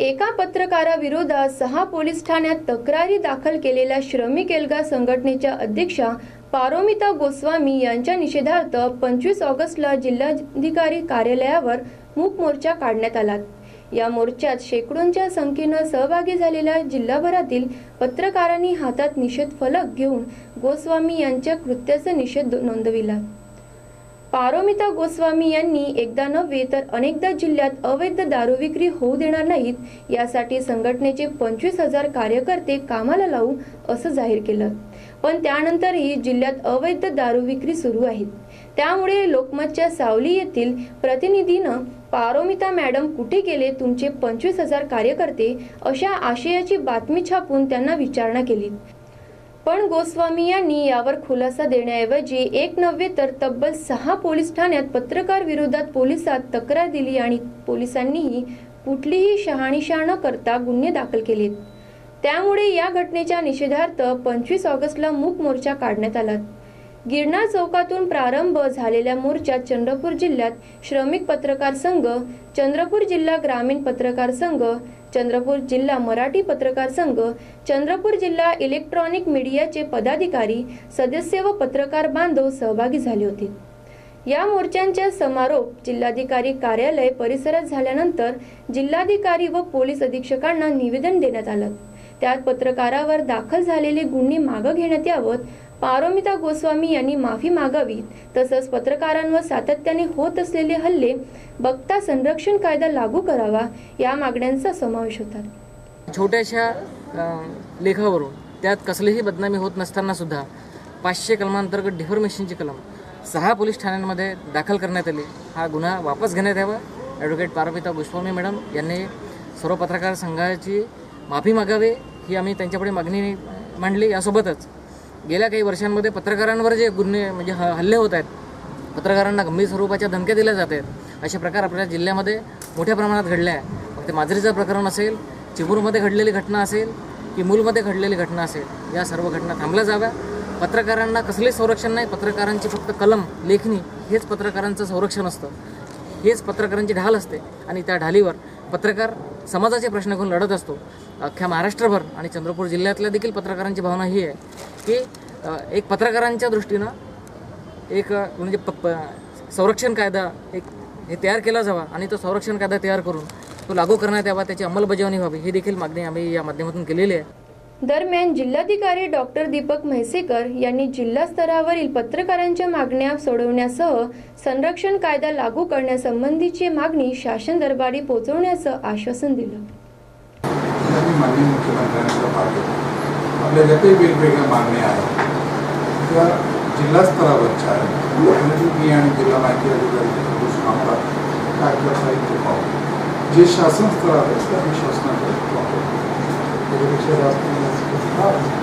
एका पत्रकाराविरोधात सहा पोलीस ठाण्यात तक्रारी दाखल केलेल्या श्रमिक एल्गा संघटनेच्या अध्यक्षा पारोमिता गोस्वामी यांच्या निषेधार्थ पंचवीस ऑगस्टला जिल्हाधिकारी कार्यालयावर मूक मोर्चा काढण्यात आला. या मोर्चात शेकडोंच्या संख्येनं सहभागी झालेल्या जिल्हाभरातील पत्रकारांनी हातात निषेध फलक घेऊन गोस्वामी यांच्या कृत्याचा निषेध नोंदविला. पारोमिता गोस्वामी यांनी एकदा नव्हे तर अनेकदा जिल्ह्यात अवैध दारू विक्री होऊ देणार नाहीत यासाठी संघटनेचे पंचवीस हजार कार्यकर्ते कामाला लावू असं जाहीर केलं. पण त्यानंतरही जिल्ह्यात अवैध दारू विक्री सुरू आहेत त्यामुळे लोकमतच्या सावली येथील प्रतिनिधीनं पारोमिता मॅडम कुठे गेले तुमचे पंचवीस हजार कार्यकर्ते अशा आशयाची बातमी छापून त्यांना विचारणा केली. पण गोस्वामी यांनी यावर खुलासा देण्याऐवजी एक नव्हे तर तब्बल सहा पोलीस ठाण्यात पत्रकार विरोधात पोलिसात तक्रार दिली आणि पोलिसांनीही कुठलीही शहानिशा न करता गुन्हे दाखल केलेत. त्यामुळे या घटनेच्या निषेधार्थ पंचवीस ऑगस्टला मूक मोर्चा काढण्यात आला. गिरणा चौकातून प्रारंभ झालेल्या मोर्चात चंद्रपूर जिल्ह्यात श्रमिक पत्रकार संघ चंद्रपूर जिल्हा ग्रामीण पत्रकार संघ चंद्रपूर जिल्हा मराठी पत्रकार संघ चंद्रपूर जिल्हा इलेक्ट्रॉनिक मीडियाचे पदाधिकारी सदस्य व पत्रकार बांधव सहभागी झाले होते. या मोर्चांच्या समारोप जिल्हाधिकारी कार्यालय परिसरात झाल्यानंतर जिल्हाधिकारी व पोलीस अधीक्षकांना निवेदन देण्यात आलं. त्यात पत्रकारावर दाखल झालेले गुन्हे मागं घेण्यात यावत पारोमिता गोस्वामी यांनी माफी मागावी तसंच पत्रकारांवर सातत्याने होत असलेले हल्ले बघता संरक्षण कायदा लागू करावा या मागण्यांचा समावेश होता. छोट्याशा लेखावरून त्यात कसलीही बदनामी होत नसताना सुद्धा पाचशे कलमांतर्गत डिफॉर्मेशनची कलम सहा पोलीस ठाण्यांमध्ये दाखल करण्यात आली. हा गुन्हा वापस घेण्यात यावा. ॲडव्होकेट पारोमिता गोस्वामी मॅडम यांनी सर्व पत्रकार संघाची माफी मागावी ही आम्ही त्यांच्यापुढे मागणी मांडली. यासोबतच गेल्या काही वर्षांमध्ये पत्रकारांवर जे गुन्हे म्हणजे ह हल्ले होत आहेत पत्रकारांना गंभीर स्वरूपाच्या धमक्या दिल्या जात आहेत असे प्रकार आपल्या जिल्ह्यामध्ये मोठ्या प्रमाणात घडले आहे मग ते माजरीचं प्रकरण असेल चिमूरमध्ये घडलेली घटना असेल की मूलमध्ये घडलेली घटना असेल या सर्व घटना थांबल्या जाव्या पत्रकारांना कसलेच संरक्षण नाही पत्रकारांची फक्त कलम लेखणी हेच पत्रकारांचं संरक्षण असतं. हेच पत्रकारांची ढाल असते आणि त्या ढालीवर पत्रकार समाजाचे प्रश्न घेऊन लढत असतो. अख्ख्या महाराष्ट्रभर आणि चंद्रपूर जिल्ह्यातल्या देखील पत्रकारांची भावना ही आहे की एक पत्रकारांच्या दृष्टीनं एक म्हणजे प प- संरक्षण कायदा एक हे तयार केला जावा आणि तो संरक्षण कायदा तयार करून तो लागू करण्यात यावा त्याची अंमलबजावणी व्हावी ही देखील मागणी आम्ही या माध्यमातून केलेली आहे. दरम्यान जिल्हाधिकारी डॉक्टर दीपक म्हैसेकर यांनी जिल्हा स्तरावरील पत्रकारांच्या मागण्या सोडवण्यासह संरक्षण कायदा लागू करण्यासंबंधीची मागणी शासन दरबारी पोहोचवण्याचं आश्वासन दिलं. आपल्या ज्या काही वेगवेगळ्या मागण्या आहेत त्या जिल्हा स्तरावरच्या आहेत. आणि जिल्हा माहिती अधिकारी जे शासन स्तरावर आहे त्या Würde mich ja das gefragt.